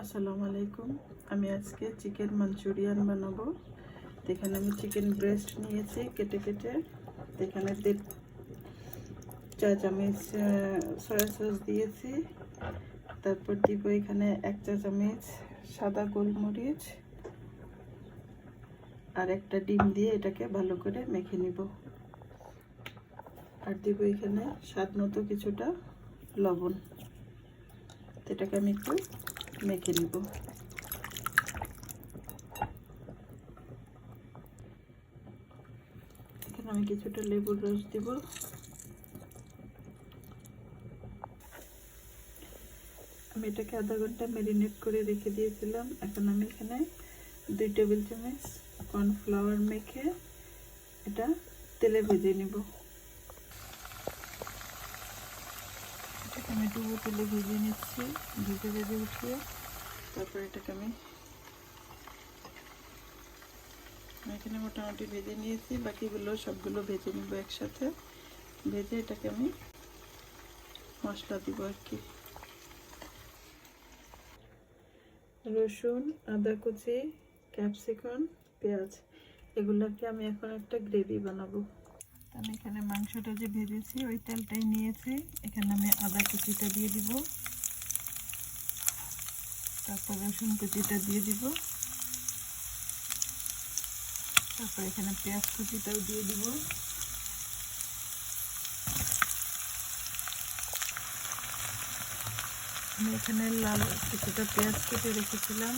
আসসালামু আলাইকুম। আমি আজকে চিকেন মাঞ্চুরিয়ান বানাবো। এখানে আমি চিকেন ব্রেস্ট নিয়েছি কেটে কেটে। এখানে দেড় চা চামচ সয়া সস দিয়েছি। তারপর দিব এখানে এক চা চামচ সাদা গোলমরিচ আর একটা ডিম দিয়ে এটাকে ভালো করে মেখে নিব। আর দিব এখানে স্বাদ মতো কিছুটা লবণ। এটাকে আমি একটু মেখে নিব এখানে আমি কিছুটা লেবুর রস দিব আমি এটাকে আধা ঘণ্টা ম্যারিনেট করে রেখে দিয়েছিলাম এখন আমি এখানে দুই টেবিল চামচ কর্নফ্লাওয়ার মেখে এটা তেলে ভেজে নিব ডুবো তেলে ভেজে নিচ্ছি ভেজে ভেজে উঠিয়ে। তারপর এটাকে আমি এখানে মোটামুটি ভেজে নিয়েছি। বাকিগুলো সবগুলো ভেজে নিব একসাথে। ভেজে এটাকে আমি মশলা দিব আর কি। রসুন, আদা কুচি, ক্যাপসিকাম, পেঁয়াজ, এগুলোকে আমি এখন একটা গ্রেভি বানাবো। আমি এখানে মাংসটা যে ভেজেছি, ওই তেলটাই নিয়েছি। এখানে আমি আদা কুচিটা দিয়ে দিব। তারপর রসুন কুচিটা দিয়ে দিব। তারপর এখানে পেঁয়াজ কুচিটাও দিয়ে দিব। আমি এখানে লাল কিছুটা পেঁয়াজ কেটে রেখেছিলাম,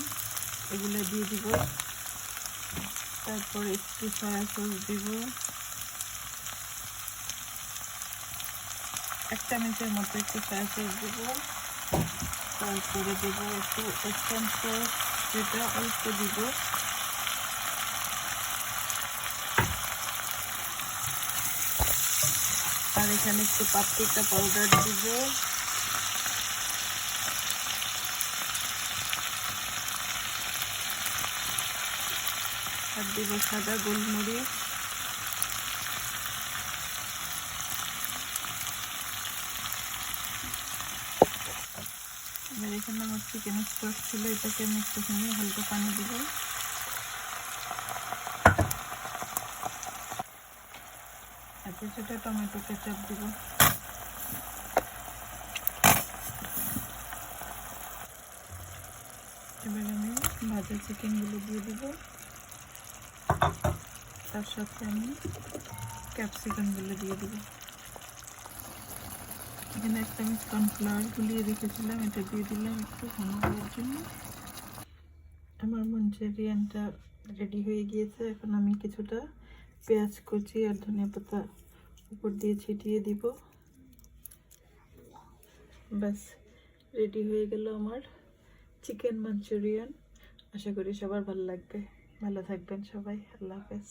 এগুলো দিয়ে দিব। তারপর একটু সয়া সস দিব। এক চামচের মতো একটু সয়া সস দিব তারপরে দেব একটু এক্সট্রাম অল্প দিব আর এখানে একটু পাপরিকা পাউডার দিব আর দিব সাদা গোলমরিচ এবার এখানে আমার চিকেন স্টক ছিল, এটাকে আমি একটুখানি হালকা পানি দিব। কিছুটা টমেটো কেচাপ দিব। এবার আমি ভাজা চিকেনগুলো দিয়ে দিব। তার সাথে আমি ক্যাপসিকামগুলো দিয়ে দিব। এখানে এক চামচ কর্নফ্লাওয়ার গুলিয়ে রেখেছিলাম, এটা দিয়ে দিলাম একটু ঘন হওয়ার জন্য। আমার মঞ্চুরিয়ানটা রেডি হয়ে গিয়েছে। এখন আমি কিছুটা পেঁয়াজ কুচি আর ধনিয়া পাতা উপর দিয়ে ছিটিয়ে দিব। ব্যাস রেডি হয়ে গেল আমার চিকেন মাঞ্চুরিয়ান আশা করি সবার ভালো লাগবে। ভালো থাকবেন সবাই। আল্লাহ হাফেজ।